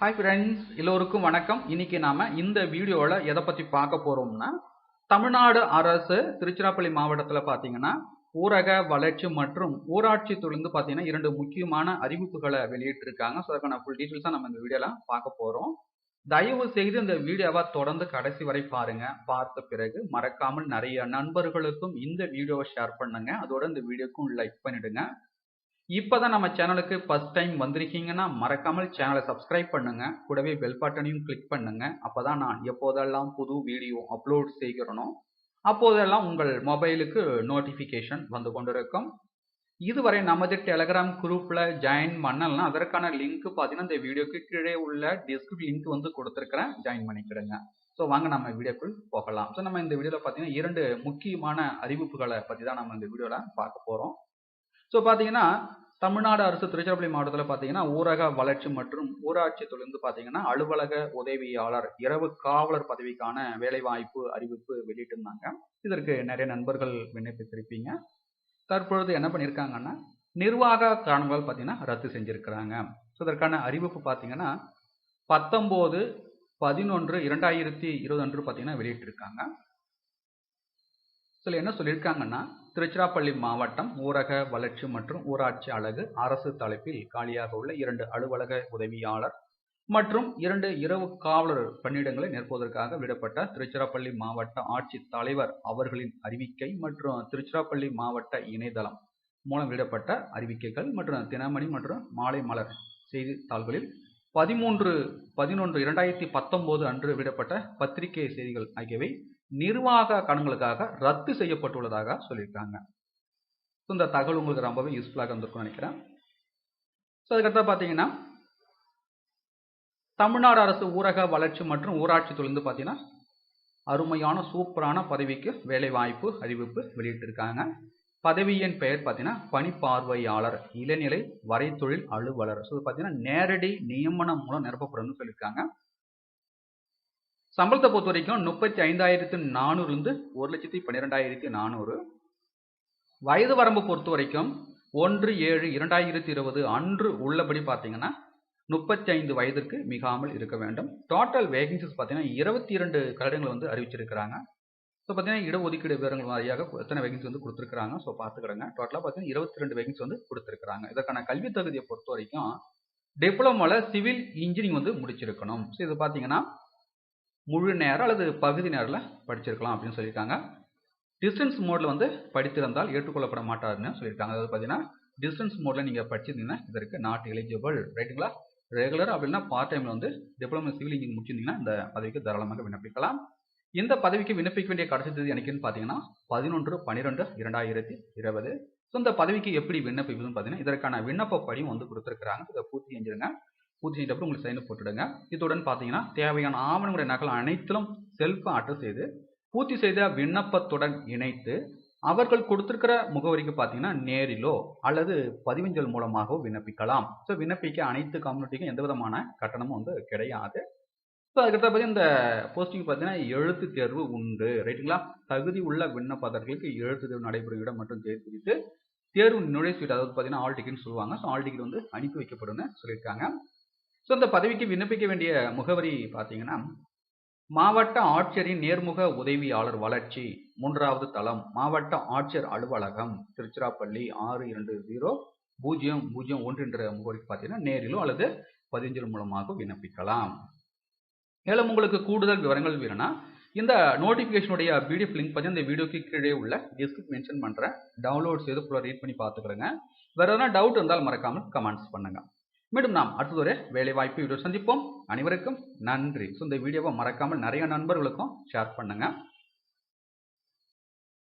Hi friends எல்லோருக்கும் வணக்கம். இன்னைக்கு நாம இந்த வீடியோவில் எதை பற்றி பார்க்க போறோம்னா தமிழ்நாடு அரசு திருச்சிராப்பள்ளி மாவட்டத்தில் பார்த்தீங்கன்னா ஊரக வளர்ச்சி மற்றும் ஊராட்சி தொழிலிருந்து பார்த்தீங்கன்னா இரண்டு முக்கியமான அறிவிப்புகளை வெளியிட்டிருக்காங்க. ஸோ அதுக்கான ஃபுல் டீட்டெயில்ஸாக நம்ம இந்த வீடியோவில் பார்க்க போகிறோம் தயவு செய்து இந்த வீடியோவை தொடர்ந்து கடைசி வரை பாருங்க. பார்த்த பிறகு மறக்காமல் நிறைய நண்பர்களுக்கும் இந்த வீடியோவை ஷேர் பண்ணுங்க. அதோட இந்த வீடியோக்கும் லைக் பண்ணிடுங்க. இப்போதான் நம்ம சேனலுக்கு ஃபஸ்ட் டைம் வந்திருக்கீங்கன்னா மறக்காமல் சேனலை சப்ஸ்கிரைப் பண்ணுங்க. கூடவே பெல் பட்டனையும் கிளிக் பண்ணுங்க. அப்பதான் நான் எப்போதெல்லாம் புது வீடியோ அப்லோட் செய்கிறனோ அப்போதெல்லாம் உங்கள் மொபைலுக்கு நோட்டிஃபிகேஷன் வந்து கொண்டிருக்கும். இதுவரை நமது டெலகிராம் குரூப்பில் ஜாயின் பண்ணலாம் அதற்கான லிங்க் பார்த்தீங்கன்னா இந்த வீடியோக்கு கீழே உள்ள டிஸ்கிரிப் லிங்க் வந்து கொடுத்துருக்கிறேன். ஜாயின் பண்ணிக்கிடுங்க. ஸோ வாங்க நம்ம வீடியோக்குள் போகலாம். ஸோ நம்ம இந்த வீடியோவில் பார்த்தீங்கன்னா இரண்டு முக்கியமான அறிவிப்புகளை பற்றி தான் நம்ம இந்த வீடியோவில் பார்க்க போகிறோம் ஸோ பார்த்தீங்கன்னா தமிழ்நாடு அரசு திருச்சிராப்பள்ளி மாவட்டத்தில் பார்த்தீங்கன்னா ஊரக வளர்ச்சி மற்றும் ஊராட்சி தொழிலிருந்து பார்த்தீங்கன்னா அலுவலக உதவியாளர் இரவு காவலர் பதவிக்கான வேலைவாய்ப்பு அறிவிப்பு வெளியிட்டிருந்தாங்க. இதற்கு நிறைய நண்பர்கள் விண்ணப்பித்திருப்பீங்க. தற்பொழுது என்ன பண்ணியிருக்காங்கன்னா நிர்வாக காரணங்கள் பார்த்தீங்கன்னா ரத்து செஞ்சுருக்கிறாங்க. ஸோ இதற்கான அறிவிப்பு பார்த்தீங்கன்னா பத்தொம்போது பதினொன்று இரண்டாயிரத்தி இருபது அன்று பார்த்தீங்கன்னா வெளியிட்டிருக்காங்க. இதில் என்ன சொல்லியிருக்காங்கன்னா திருச்சிராப்பள்ளி மாவட்டம் ஊரக வளர்ச்சி மற்றும் ஊராட்சி அழகு அரசு தலைப்பில் காலியாக உள்ள இரண்டு அலுவலக உதவியாளர் மற்றும் இரண்டு இரவு காவலர் பணியிடங்களை நிரப்புவதற்காக விடப்பட்ட திருச்சிராப்பள்ளி மாவட்ட ஆட்சி தலைவர் அவர்களின் அறிவிக்கை மற்றும் திருச்சிராப்பள்ளி மாவட்ட இணையதளம் மூலம் விடப்பட்ட அறிவிக்கைகள் மற்றும் தினமணி மற்றும் மாலை மலர் செய்தித்தாள்களில் பதிமூன்று பதினொன்று இரண்டாயிரத்தி பத்தொன்பது அன்று விடப்பட்ட பத்திரிகை செய்திகள் ஆகியவை நிர்வாக கடன்களுக்காக ரத்து செய்யப்பட்டுள்ளதாக சொல்லியிருக்காங்க. ஸோ இந்த தகவல் உங்களுக்கு ரொம்பவே யூஸ்ஃபுல்லாக இருந்திருக்கும்னு நினைக்கிறேன். ஸோ அதுக்கடுத்து பார்த்தீங்கன்னா தமிழ்நாடு அரசு ஊரக வளர்ச்சி மற்றும் ஊராட்சி தொழில்ந்து பார்த்தீங்கன்னா அருமையான சூப்பரான பதவிக்கு வேலை வாய்ப்பு அறிவிப்பு வெளியிட்டிருக்காங்க. பதவியின் பெயர் பார்த்தீங்கன்னா பணிப்பார்வையாளர் இளநிலை வரைத்தொழில் அலுவலர். ஸோ பார்த்தீங்கன்னா நேரடி நியமனம் மூலம் நிரப்பப்படும்னு சொல்லியிருக்காங்க. சம்பளத்தை பொறுத்த வரைக்கும் முப்பத்தி ஐந்தாயிரத்து நானூறுலேருந்து ஒரு லட்சத்தி பன்னிரெண்டாயிரத்தி நானூறு. வயது வரம்பு பொறுத்த வரைக்கும் ஒன்று ஏழு இரண்டாயிரத்தி இருபது அன்று உள்ளபடி பார்த்தீங்கன்னா முப்பத்தி ஐந்து வயதிற்கு மிகாமல் இருக்க வேண்டும். டோட்டல் வேகன்சிஸ் பார்த்தீங்கன்னா இருபத்தி இரண்டு கட்டிடங்கள் வந்து அறிவிச்சிருக்கிறாங்க. ஸோ பார்த்தீங்கன்னா இடஒதுக்கீடு விவரங்கள் வாரியாக எத்தனை வேகன்சி வந்து கொடுத்துருக்காங்க ஸோ பார்த்துக்கிடுங்க டோட்டலாக பார்த்தீங்கன்னா இருபத்தி ரெண்டு வேகன்சி வந்து கொடுத்துருக்காங்க இதற்கான கல்வி தகுதியை பொறுத்த வரைக்கும் டிப்ளமோவில் சிவில் இன்ஜினியரிங் வந்து முடிச்சிருக்கணும். ஸோ இது பார்த்தீங்கன்னா முழு நேரம் அல்லது பகுதி நேரில் படிச்சிருக்கலாம் அப்படின்னு சொல்லியிருக்காங்க. டிஸ்டன்ஸ் மோடில் வந்து படித்திருந்தால் ஏற்றுக்கொள்ளப்பட மாட்டாருன்னு சொல்லியிருக்காங்க. அதாவது பார்த்தீங்கன்னா டிஸ்டன்ஸ் மோடில் நீங்கள் படிச்சிருந்தீங்கன்னா இதற்கு நாட் எலிஜிபிள் ரைட்டுங்களா ரெகுலர் அப்படின்னா பார்ட் டைமில் வந்து டிப்ளமோ சிவில் இன்ஜினியர் முடிச்சிருந்தீங்கன்னா இந்த பதவிக்கு தாராளமாக விண்ணப்பிக்கலாம். இந்த பதவிக்கு விண்ணப்பிக்க வேண்டிய கடைசி தேதி எனக்குன்னு பார்த்தீங்கன்னா பதினொன்று பன்னிரெண்டு இரண்டாயிரத்தி இருபது. ஸோ இந்த பதவிக்கு எப்படி விண்ணப்பிப்பதுன்னு பார்த்தீங்கன்னா இதற்கான விண்ணப்ப படியும் வந்து கொடுத்துருக்குறாங்க. இதை பூர்த்தி செஞ்சிருங்க. பூர்த்தி செஞ்சப்போ உங்களுக்கு சைன் போட்டுடுங்க. இதுடன் பார்த்தீங்கன்னா தேவையான ஆவணங்களுடைய நகல் அனைத்திலும் செல்ஃபாக அட்ரஸ் செய்து பூர்த்தி செய்த விண்ணப்பத்துடன் இணைத்து அவர்கள் கொடுத்திருக்கிற முகவரிக்கு பார்த்தீங்கன்னா நேரிலோ அல்லது பதிவஞ்சல் மூலமாகவோ விண்ணப்பிக்கலாம். ஸோ விண்ணப்பிக்க அனைத்து கம்யூனிட்டிக்கும் எந்த விதமான கட்டணமும் வந்து கிடையாது. ஸோ அதுக்கடுத்த பார்த்தீங்கன்னா இந்த போஸ்டிங் பார்த்தீங்கன்னா எழுத்து தேர்வு உண்டு. ரைட்டுங்களா தகுதி உள்ள விண்ணப்பதர்களுக்கு எழுத்து தேர்வு நடைபெறும் இடம் மற்றும் தேர்வு குறித்து தேர்வு நுழைசீட்டு அதாவது பார்த்தீங்கன்னா ஆல் டிக்கெட்னு சொல்லுவாங்க. ஸோ ஆல் டிக்கெட் வந்து அனுப்பி வைக்கப்படும்னு சொல்லியிருக்காங்க. ஸோ இந்த பதவிக்கு விண்ணப்பிக்க வேண்டிய முகவரி பார்த்தீங்கன்னா மாவட்ட ஆட்சியரின் நேர்முக உதவியாளர் வளர்ச்சி மூன்றாவது தளம் மாவட்ட ஆட்சியர் அலுவலகம் திருச்சிராப்பள்ளி ஆறு இரண்டு ஜீரோ பூஜ்ஜியம் பூஜ்ஜியம் ஒன்று என்ற முகவரிக்கு பார்த்தீங்கன்னா நேரிலோ அல்லது பதிஞ்சல் மூலமாக விண்ணப்பிக்கலாம். மேலும் உங்களுக்கு கூடுதல் விவரங்கள் வேணும்னா இந்த நோட்டிஃபிகேஷனுடைய பிடிஎஃப் லிங்க் பார்த்தீங்கன்னா இந்த வீடியோக்கு கீழே உள்ள டிஸ்கிரிப் மென்ஷன் பண்ணுறேன் டவுன்லோட் செய்து ஃபுல்லாக ரீட் பண்ணி பார்த்துக்கிறேங்க. வேறு எதனா டவுட் இருந்தால் மறக்காமல் கமெண்ட்ஸ் பண்ணுங்கள் மீண்டும் நாம் அடுத்தது ஒரு வேலை வாய்ப்பு வீடியோ சந்திப்போம். அனைவருக்கும் நன்றி. ஸோ இந்த வீடியோவை மறக்காமல் நிறைய நண்பர்களுக்கும் ஷேர் பண்ணுங்கள்